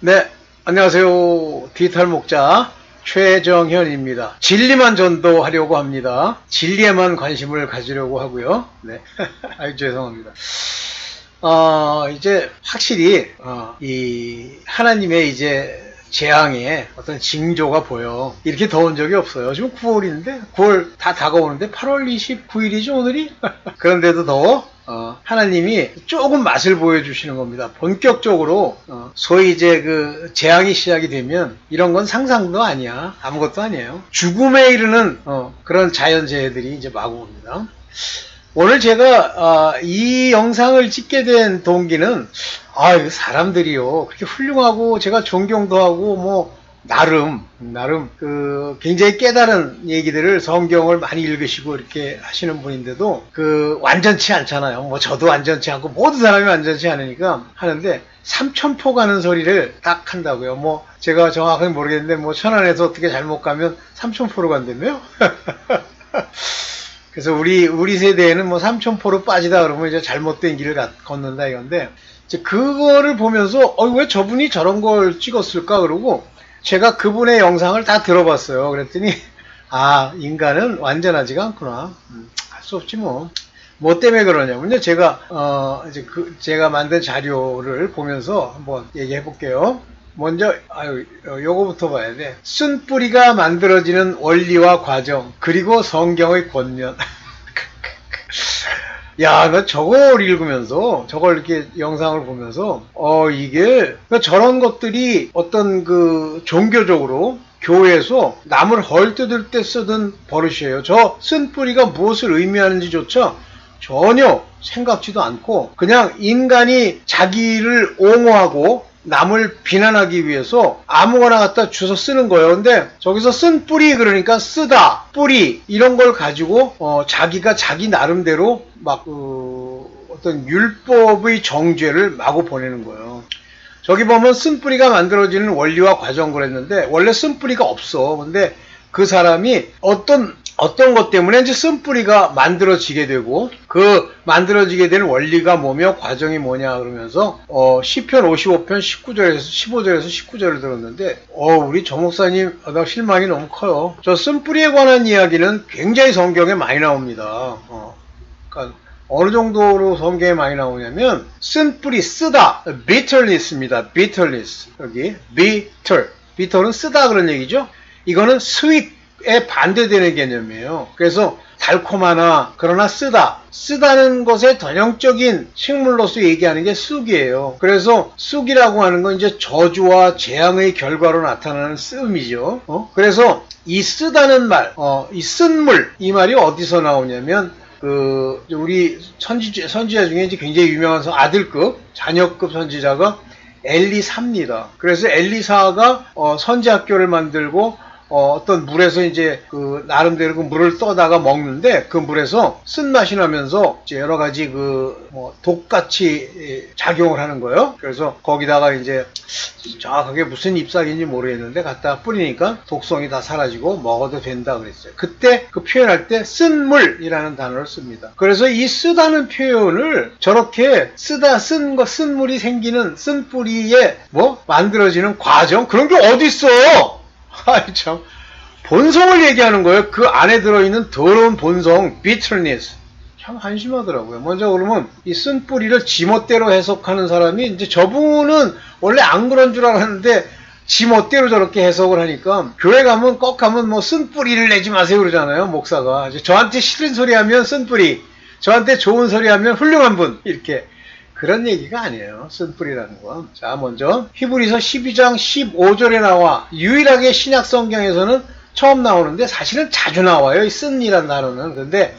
네, 안녕하세요. 디지털 목자 최정현입니다. 진리만 전도하려고 합니다. 진리에만 관심을 가지려고 하고요. 네, 아유 죄송합니다. 어, 이제 확실히 어, 이 하나님의 이제 재앙의 어떤 징조가 보여. 이렇게 더운 적이 없어요. 지금 9월인데 9월 다 다가오는데 8월 29일이죠 오늘이. 그런데도 더워. 어, 하나님이 조금 맛을 보여주시는 겁니다. 본격적으로 어, 소위 이제 그 재앙이 시작이 되면 이런 건 상상도 아니야. 아무것도 아니에요. 죽음에 이르는 어, 그런 자연재해들이 이제 마구 옵니다. 오늘 제가 아, 이 영상을 찍게 된 동기는 아, 사람들이요 그렇게 훌륭하고 제가 존경도 하고 뭐 나름 나름 그 굉장히 깨달은 얘기들을 성경을 많이 읽으시고 이렇게 하시는 분인데도 그 완전치 않잖아요. 뭐 저도 완전치 않고 모든 사람이 완전치 않으니까 하는데 삼천포 가는 소리를 딱 한다고요. 뭐 제가 정확하게 모르겠는데 뭐 천안에서 어떻게 잘못 가면 삼천포로 간다며요? 그래서 우리 우리 세대에는 뭐 삼천포로 빠지다 그러면 이제 잘못된 길을 가- 걷는다 이건데 이제 그거를 보면서 어 왜 저분이 저런 걸 찍었을까 그러고 제가 그분의 영상을 다 들어봤어요. 그랬더니 아 인간은 완전하지가 않구나. 할수 없지 뭐. 뭐 때문에 그러냐면요. 제가 어 이제 그 제가 만든 자료를 보면서 한번 얘기해 볼게요. 먼저 아유 어, 요거부터 봐야 돼. 쓴 뿌리가 만들어지는 원리와 과정 그리고 성경의 권면. 야, 나 저걸 읽으면서, 저걸 이렇게 영상을 보면서, 어, 이게, 그러니까 저런 것들이 어떤 그 종교적으로 교회에서 남을 헐뜯을 때 쓰던 버릇이에요. 저 쓴뿌리가 무엇을 의미하는지조차 전혀 생각지도 않고, 그냥 인간이 자기를 옹호하고, 남을 비난하기 위해서 아무거나 갖다 주워 쓰는 거예요. 근데 저기서 쓴 뿌리 그러니까 쓰다 뿌리 이런 걸 가지고 어, 자기가 자기 나름대로 막 그, 어떤 율법의 정죄를 마구 보내는 거예요. 저기 보면 쓴뿌리가 만들어지는 원리와 과정 그랬는데 원래 쓴뿌리가 없어. 근데 그 사람이 어떤 어떤 것 때문에 이제 쓴뿌리가 만들어지게 되고 그 만들어지게 되는 원리가 뭐며 과정이 뭐냐 그러면서 어 시편 55편 19절에서 15절에서 19절을 들었는데 어 우리 정 목사님 아, 나 실망이 너무 커요. 저 쓴뿌리에 관한 이야기는 굉장히 성경에 많이 나옵니다. 어 그러니까 어느 정도로 성경에 많이 나오냐면 쓴 뿌리 쓰다 bitterless입니다. bitterness 여기 bitter bitter는 쓰다 그런 얘기죠. 이거는 sweet 에 반대되는 개념이에요. 그래서 달콤하나 그러나 쓰다 쓰다는 것의 전형적인 식물로서 얘기하는 게 쑥이에요. 그래서 쑥이라고 하는 건 이제 저주와 재앙의 결과로 나타나는 쓰음이죠. 어? 그래서 이 쓰다는 말, 어, 이 쓴물 이 말이 어디서 나오냐면 그 우리 선지 선지자 중에 이제 굉장히 유명한 선- 아들급 자녀급 선지자가 엘리사입니다. 그래서 엘리사가 어, 선지 학교를 만들고 어, 떤 물에서 이제 그 나름대로 그 물을 떠다가 먹는데 그 물에서 쓴맛이 나면서 이제 여러 가지 그 뭐 독같이 예, 작용을 하는 거예요. 그래서 거기다가 이제 정확하게 무슨 잎사귀인지 모르겠는데 갖다 뿌리니까 독성이 다 사라지고 먹어도 된다 그랬어요. 그때 그 표현할 때 쓴물이라는 단어를 씁니다. 그래서 이 쓰다는 표현을 저렇게 쓰다 쓴 거 쓴물이 생기는 쓴 뿌리에 뭐 만들어지는 과정 그런 게 어디 있어? 아이 참 본성을 얘기하는 거예요. 그 안에 들어있는 더러운 본성, bitterness. 참 한심하더라고요. 먼저 그러면 이 쓴 뿌리를 지멋대로 해석하는 사람이 이제 저분은 원래 안 그런 줄 알았는데 지멋대로 저렇게 해석을 하니까 교회 가면 꼭 가면 뭐 쓴 뿌리를 내지 마세요 그러잖아요 목사가 저한테 싫은 소리 하면 쓴 뿌리 저한테 좋은 소리 하면 훌륭한 분 이렇게 그런 얘기가 아니에요. 쓴뿌리라는 건. 자, 먼저 히브리서 12장 15절에 나와 유일하게 신약 성경에서는 처음 나오는데 사실은 자주 나와요. 이 쓴이라는 단어는. 근데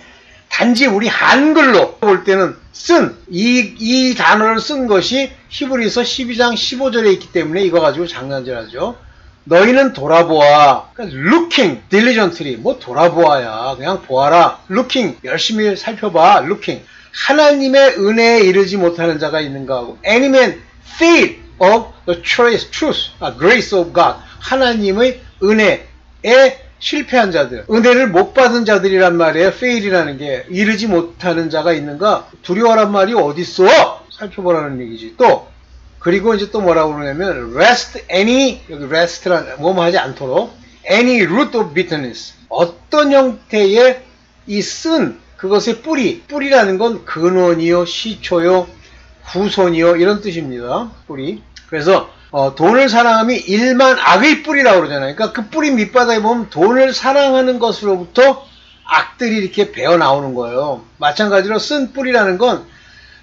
단지 우리 한글로 볼 때는 쓴, 이, 이 단어를 쓴 것이 히브리서 12장 15절에 있기 때문에 이거 가지고 장난질하죠. 너희는 돌아보아. 그러니까 looking diligently. 뭐 돌아보아야. 그냥 보아라. looking. 열심히 살펴봐. looking. 하나님의 은혜에 이르지 못하는 자가 있는가 하고. any man fail of the truth, a grace of God. 하나님의 은혜에 실패한 자들, 은혜를 못 받은 자들이란 말이에요. fail이라는 게 이르지 못하는 자가 있는가? 두려워란 말이 어디 있어? 살펴보라는 얘기지. 또 그리고 이제 또 뭐라고 그러냐면 rest any 여기 rest란 뭐뭐 하지 않도록 any root of bitterness 어떤 형태의 이 쓴 그것의 뿌리 뿌리라는 건 근원이요 시초요 후손이요 이런 뜻입니다 뿌리 그래서 어, 돈을 사랑함이 일만 악의 뿌리라고 그러잖아요 그러니까 그 뿌리 밑바닥에 보면 돈을 사랑하는 것으로부터 악들이 이렇게 배어 나오는 거예요 마찬가지로 쓴 뿌리라는 건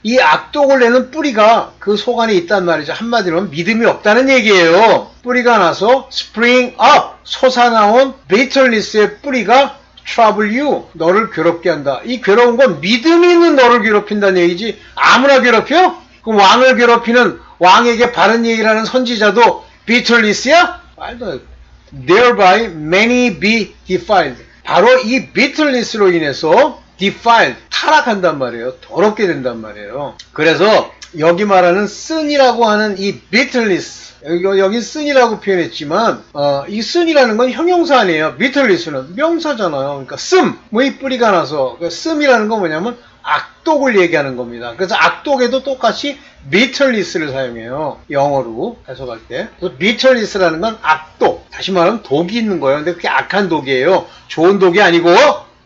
이 악독을 내는 뿌리가 그 속 안에 있단 말이죠. 한마디로 믿음이 없다는 얘기예요. 뿌리가 나서 spring up 솟아나온 bitterness의 뿌리가 trouble you 너를 괴롭게 한다. 이 괴로운 건 믿음이 있는 너를 괴롭힌다는 얘기지 아무나 괴롭혀? 그럼 왕을 괴롭히는 왕에게 바른 얘기를 하는 선지자도 bitterness야? 말도 안 돼. thereby many be defiled. 바로 이 bitterness로 인해서 defiled, 타락한단 말이에요. 더럽게 된단 말이에요. 그래서 여기 말하는 쓴이라고 하는 이 bitterness, 여기, 여기 쓴이라고 표현했지만, 어, 이 쓴이라는 건 형용사 아니에요. bitterless는 명사잖아요. 그러니까 씀, 뭐이 뿌리가 나서, 그 씀이라는 건 뭐냐면 악독을 얘기하는 겁니다. 그래서 악독에도 똑같이 bitterless를 사용해요. 영어로 해석할 때. 그래서 bitterless라는 건 악독. 다시 말하면 독이 있는 거예요. 근데 그게 악한 독이에요. 좋은 독이 아니고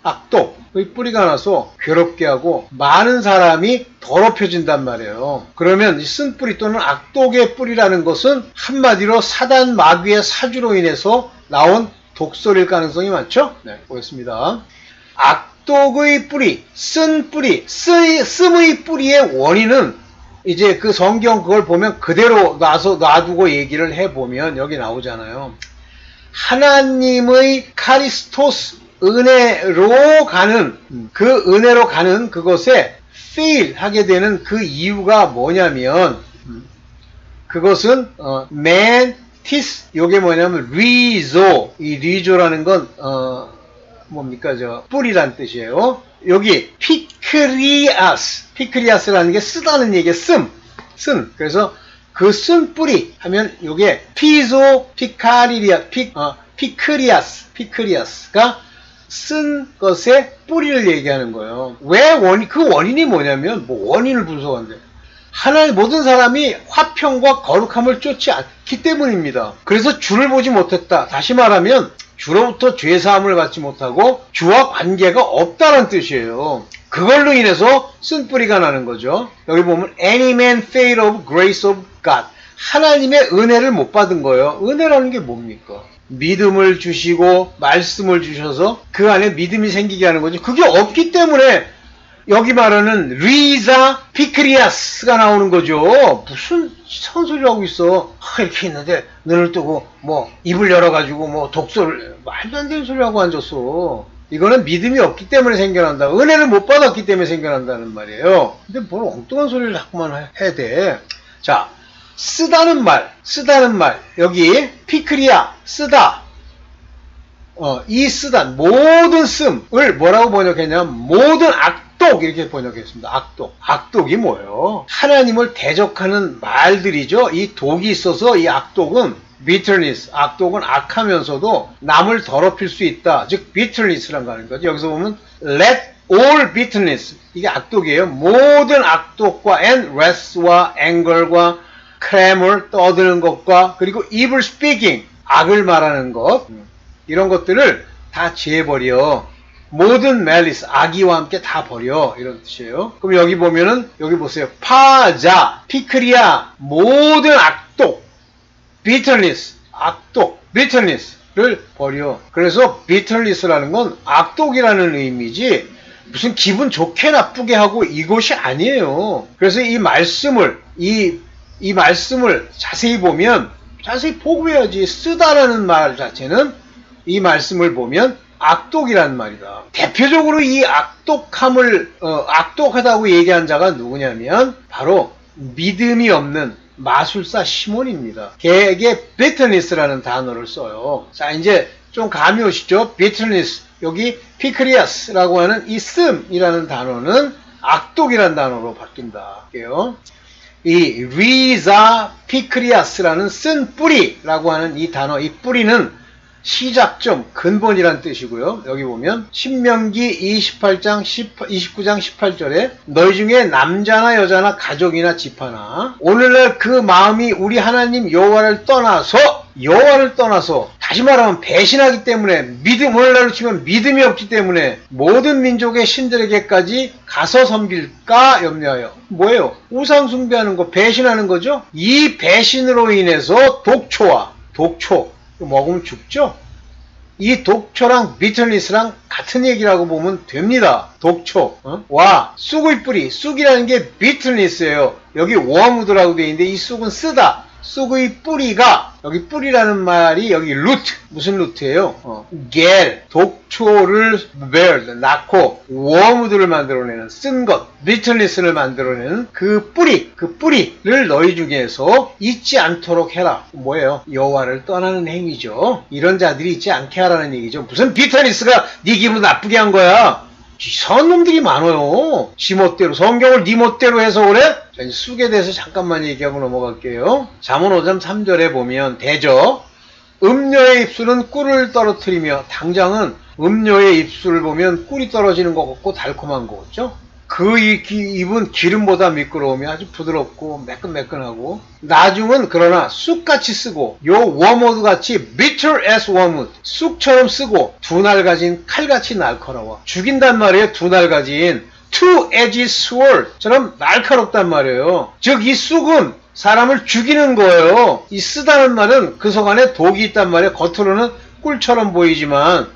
악독. 이 뿌리가 나서 괴롭게 하고 많은 사람이 더럽혀진단 말이에요. 그러면 이 쓴뿌리 또는 악독의 뿌리라는 것은 한마디로 사단 마귀의 사주로 인해서 나온 독설일 가능성이 많죠? 네, 보겠습니다. 악독의 뿌리, 쓴 뿌리, 쓰, 씀의 뿌리의 원인은 이제 그 성경 그걸 보면 그대로 놔서 놔두고 얘기를 해보면 여기 나오잖아요. 하나님의 카리스토스 은혜로 가는 그 은혜로 가는 그것에 fail 하게 되는 그 이유가 뭐냐면 그것은 어, man tis 요게 뭐냐면 리조 이 리조라는 건 어, 뭡니까? 저 뿌리란 뜻이에요. 여기 피크리아스 피크리아스라는 게 쓰다는 얘기에 씀, 쓴. 그래서 그 쓴 뿌리 하면 요게 피조 피카리리아 피 어, 피크리아스 피크리아스가 쓴 것의 뿌리를 얘기하는 거예요. 왜 원인, 그 원인이 뭐냐면, 뭐 원인을 분석한대. 하나님, 모든 사람이 화평과 거룩함을 쫓지 않기 때문입니다. 그래서 주를 보지 못했다. 다시 말하면, 주로부터 죄사함을 받지 못하고, 주와 관계가 없다는 뜻이에요. 그걸로 인해서 쓴 뿌리가 나는 거죠. 여기 보면, any man fail of grace of God. 하나님의 은혜를 못 받은 거예요. 은혜라는 게 뭡니까? 믿음을 주시고 말씀을 주셔서 그 안에 믿음이 생기게 하는 거죠. 그게 없기 때문에 여기 말하는 리자 피크리아스가 나오는 거죠. 무슨 이상한 소리 하고 있어. 아, 이렇게 있는데 눈을 뜨고 뭐 입을 열어가지고 뭐 독소를 말도 안 되는 소리 하고 앉았어. 이거는 믿음이 없기 때문에 생겨난다. 은혜를 못 받았기 때문에 생겨난다는 말이에요. 근데 뭘 엉뚱한 소리를 자꾸만 해야 돼. 자, 쓰다는 말, 쓰다는 말, 여기 피크리아, 쓰다. 어, 이 쓰다, 모든 씀을 뭐라고 번역했냐면, 모든 악독, 이렇게 번역했습니다. 악독. 악독이 뭐예요? 하나님을 대적하는 말들이죠. 이 독이 있어서 이 악독은 bitterness, 악독은 악하면서도 남을 더럽힐 수 있다. 즉, bitterness라는 거 하는 거죠. 여기서 보면, let all bitterness, 이게 악독이에요. 모든 악독과 and wrath와 anger과 크램을 떠드는 것과 그리고 evil speaking 악을 말하는 것 이런 것들을 다 제버려 모든 멜리스 악의와 함께 다 버려 이런 뜻이에요. 그럼 여기 보면은 여기 보세요. 파자 피크리아 모든 악독 비틀리스 악독 비틀리스를 버려. 그래서 비틀리스라는 건 악독이라는 의미지 무슨 기분 좋게 나쁘게 하고 이것이 아니에요. 그래서 이 말씀을 이 이 말씀을 자세히 보면 자세히 보고 해야지 쓰다라는 말 자체는 이 말씀을 보면 악독이라는 말이다. 대표적으로 이 악독함을 어, 악독하다고 얘기한 자가 누구냐면 바로 믿음이 없는 마술사 시몬입니다. 걔에게 비트니스라는 단어를 써요. 자 이제 좀 감이 오시죠? 비트니스 여기 피크리아스라고 하는 이 씀이라는 단어는 악독이라는 단어로 바뀐다. 할게요. 이 리자 피크리아스라는 쓴 뿌리라고 하는 이 단어, 이 뿌리는 시작점, 근본이란 뜻이고요. 여기 보면 신명기 28장 10, 29장 18절에 너희 중에 남자나 여자나 가족이나 집하나 오늘날 그 마음이 우리 하나님 여호와를 떠나서 여호와를 떠나서 다시 말하면 배신하기 때문에 믿음 오늘날로 치면 믿음이 없기 때문에 모든 민족의 신들에게까지 가서 섬길까 염려하여 뭐예요? 우상 숭배하는 거 배신하는 거죠. 이 배신으로 인해서 독초와 독초 먹으면 죽죠. 이 독초랑 비틀니스랑 같은 얘기라고 보면 됩니다. 독초. 어? 와, 쑥의 뿌리. 쑥이라는 게 비틀니스예요. 여기 워무드라고 되어 있는데 이 쑥은 쓰다. 쑥의 뿌리가 여기 뿌리라는 말이 여기 루트 무슨 루트예요? 어, 겔 독초를 bear 낳고 워무드를 만들어내는 쓴것 비틀리스를 만들어내는 그 뿌리 그 뿌리를 너희 중에서 잊지 않도록 해라 뭐예요? 여호와를 떠나는 행위죠. 이런 자들이 있지 않게 하라는 얘기죠. 무슨 비틀리스가 네 기분 나쁘게 한 거야? 이상한 놈들이 많아요. 지멋대로 성경을 네 멋대로 해서 그래? 자, 이제 쑥에 대해서 잠깐만 얘기하고 넘어갈게요. 잠언 5장 3절에 보면 대저 음료의 입술은 꿀을 떨어뜨리며 당장은 음료의 입술을 보면 꿀이 떨어지는 것 같고 달콤한 거 같죠? 그 이- 기- 입은 기름보다 미끄러우며 아주 부드럽고 매끈매끈하고 나중은 그러나 쑥같이 쓰고 요 워머드 같이 bitter as wormwood 쑥처럼 쓰고 두 날 가진 칼같이 날카로워 죽인단 말이에요 두 날 가진 two-edged sword처럼 날카롭단 말이에요. 즉 이 쑥은 사람을 죽이는 거예요. 이 쓰다는 말은 그 속 안에 독이 있단 말이에요. 겉으로는 꿀처럼 보이지만.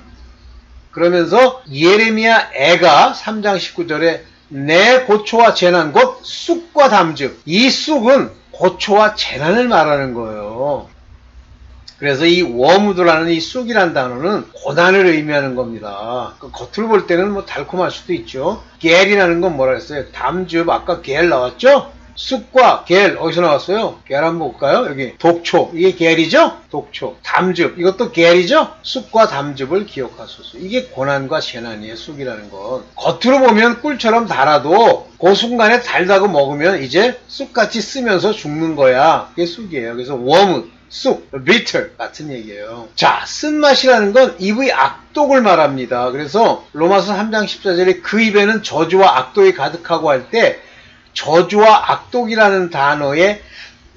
그러면서 예레미야 애가 3장 19절에 내 고초와 재난 곧 쑥과 담즙 이 쑥은 고초와 재난을 말하는 거예요. 그래서 이 워무드라는 이 쑥이란 단어는 고난을 의미하는 겁니다. 그 겉으로 볼 때는 뭐 달콤할 수도 있죠. 겔이라는 건 뭐라 했어요? 담즙 아까 겔 나왔죠? 쑥과 겔 어디서 나왔어요? 겔 한번 볼까요? 여기 독초 이게 겔이죠? 독초 담즙 이것도 겔이죠? 쑥과 담즙을 기억하소서 이게 고난과 재난이에요 쑥이라는 건 겉으로 보면 꿀처럼 달아도 그 순간에 달다고 먹으면 이제 쑥같이 쓰면서 죽는 거야 그게 쑥이에요 그래서 웜은 쑥, bitter 같은 얘기예요. 자, 쓴맛이라는 건 입의 악독을 말합니다. 그래서 로마서 3장 14절에 그 입에는 저주와 악독이 가득하고 할 때 저주와 악독이라는 단어에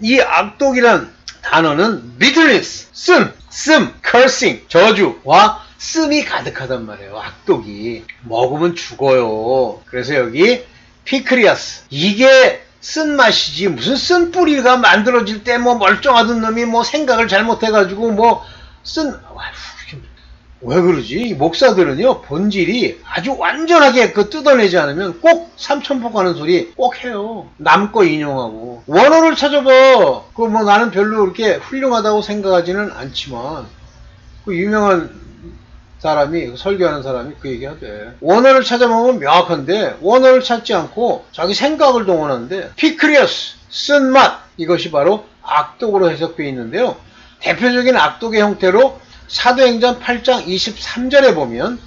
이 악독이란 단어는 bitterness, 쓴, 씀, cursing, 저주와 씀이 가득하단 말이에요. 악독이. 먹으면 죽어요. 그래서 여기 피크리아스. 이게 쓴 맛이지 무슨 쓴 뿌리가 만들어질 때 뭐 멀쩡하던 놈이 뭐 생각을 잘못해가지고 뭐 쓴 왜 그러지? 이 목사들은요 본질이 아주 완전하게 그 뜯어내지 않으면 꼭 삼천포 가는 소리 꼭 해요. 남 거 인용하고 원어를 찾아봐. 그 뭐 나는 별로 그렇게 훌륭하다고 생각하지는 않지만 그 유명한 사람이 설교하는 사람이 그 얘기하대. 원어를 찾아보면 명확한데 원어를 찾지 않고 자기 생각을 동원하는데 피크리어스 쓴맛 이것이 바로 악독으로 해석되어 있는데요. 대표적인 악독의 형태로 사도행전 8장 23절에 보면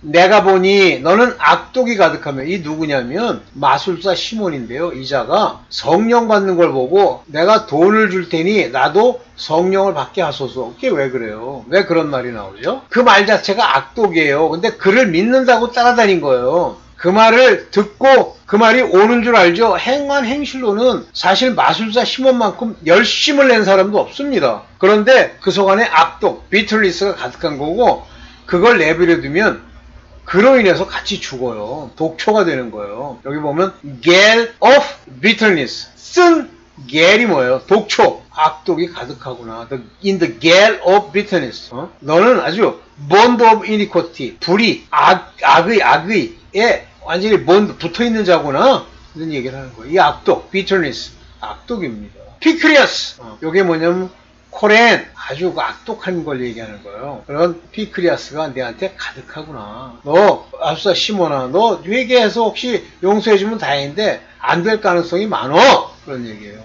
내가 보니 너는 악독이 가득하며 이 누구냐면 마술사 시몬인데요. 이 자가 성령 받는 걸 보고 내가 돈을 줄 테니 나도 성령을 받게 하소서. 그게 왜 그래요? 왜 그런 말이 나오죠? 그 말 자체가 악독이에요. 근데 그를 믿는다고 따라다닌 거예요. 그 말을 듣고 그 말이 옳은 줄 알죠. 행한 행실로는 사실 마술사 시몬만큼 열심을 낸 사람도 없습니다. 그런데 그 속 안에 악독, 비틀리스가 가득한 거고 그걸 내버려 두면 그로 인해서 같이 죽어요. 독초가 되는 거예요. 여기 보면 gale of bitterness. 쓴 겔이 뭐예요? 독초. 악독이 가득하구나. The- in the gale of bitterness. 어? 너는 아주 bond of iniquity. 불이 악, 악의 악의에 완전히 bond 붙어 있는 자구나. 이런 얘기를 하는 거예요. 이 악독, bitterness. 악독입니다. 피크리아스. 어, 이게 뭐냐면 코렌 아주 그 악독한 걸 얘기하는 거예요. 그런 피크리아스가 내한테 가득하구나. 너 아수사 시모나 너 회개해서 혹시 용서해주면 다행인데 안 될 가능성이 많어. 그런 얘기예요.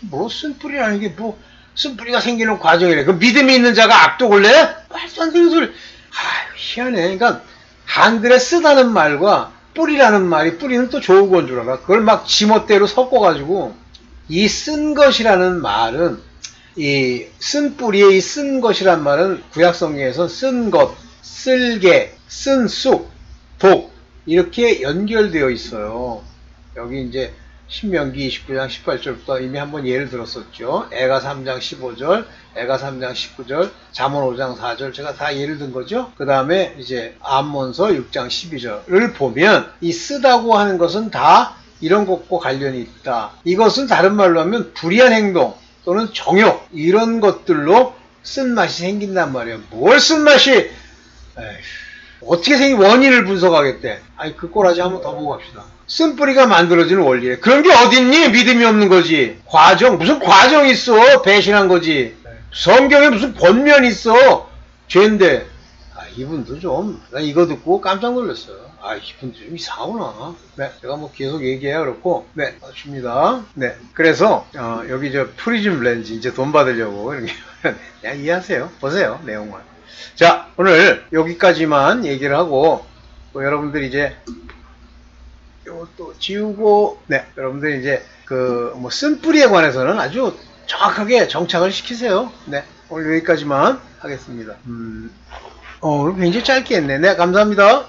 무슨 뭐 쓴뿌리라는 게뭐 쓴뿌리가 생기는 과정이래. 그 믿음이 있는 자가 악독을 내? 말도 안 되는 소리. 아유 희한해. 그러니까 한글에 쓰다는 말과 뿌리라는 말이 뿌리는 또 좋은 건 줄 알아. 그걸 막 지멋대로 섞어가지고 이 쓴 것이라는 말은 이 쓴 뿌리에 이쓴 것이란 말은 구약 성경에서 쓴 것, 쓸개, 쓴 쑥, 독 이렇게 연결되어 있어요. 여기 이제 신명기 29장 18절부터 이미 한번 예를 들었었죠. 애가 3장 15절, 애가 3장 19절, 잠언 5장 4절 제가 다 예를 든 거죠. 그 다음에 이제 암몬서 6장 12절을 보면 이 쓰다고 하는 것은 다 이런 것과 관련이 있다. 이것은 다른 말로 하면 불의한 행동 또는 정욕 이런 것들로 쓴맛이 생긴단 말이에요. 뭘 쓴맛이 어떻게 생긴 원인을 분석하겠대. 아니 그 꼬라지 한번 더 보고 갑시다. 쓴뿌리가 만들어지는 원리에 그런 게 어딨니? 믿음이 없는 거지. 과정 무슨 과정 있어? 배신한 거지. 성경에 무슨 번면 있어? 죄인데. 아 이분도 좀나 이거 듣고 깜짝 놀랐어요. 아 이분도 좀 이상하구나. 네 제가 뭐 계속 얘기해야 그렇고 네 맞습니다. 네 그래서 어, 여기 저 프리즘 렌즈 이제 돈 받으려고 이렇게 그냥 이해하세요. 보세요 내용을. 자, 오늘 여기까지만 얘기를 하고, 또 여러분들 이제, 요것도 지우고, 네, 여러분들 이제, 그, 뭐, 쓴뿌리에 관해서는 아주 정확하게 정착을 시키세요. 네, 오늘 여기까지만 하겠습니다. 음, 어, 오늘 굉장히 짧게 했네. 네, 감사합니다.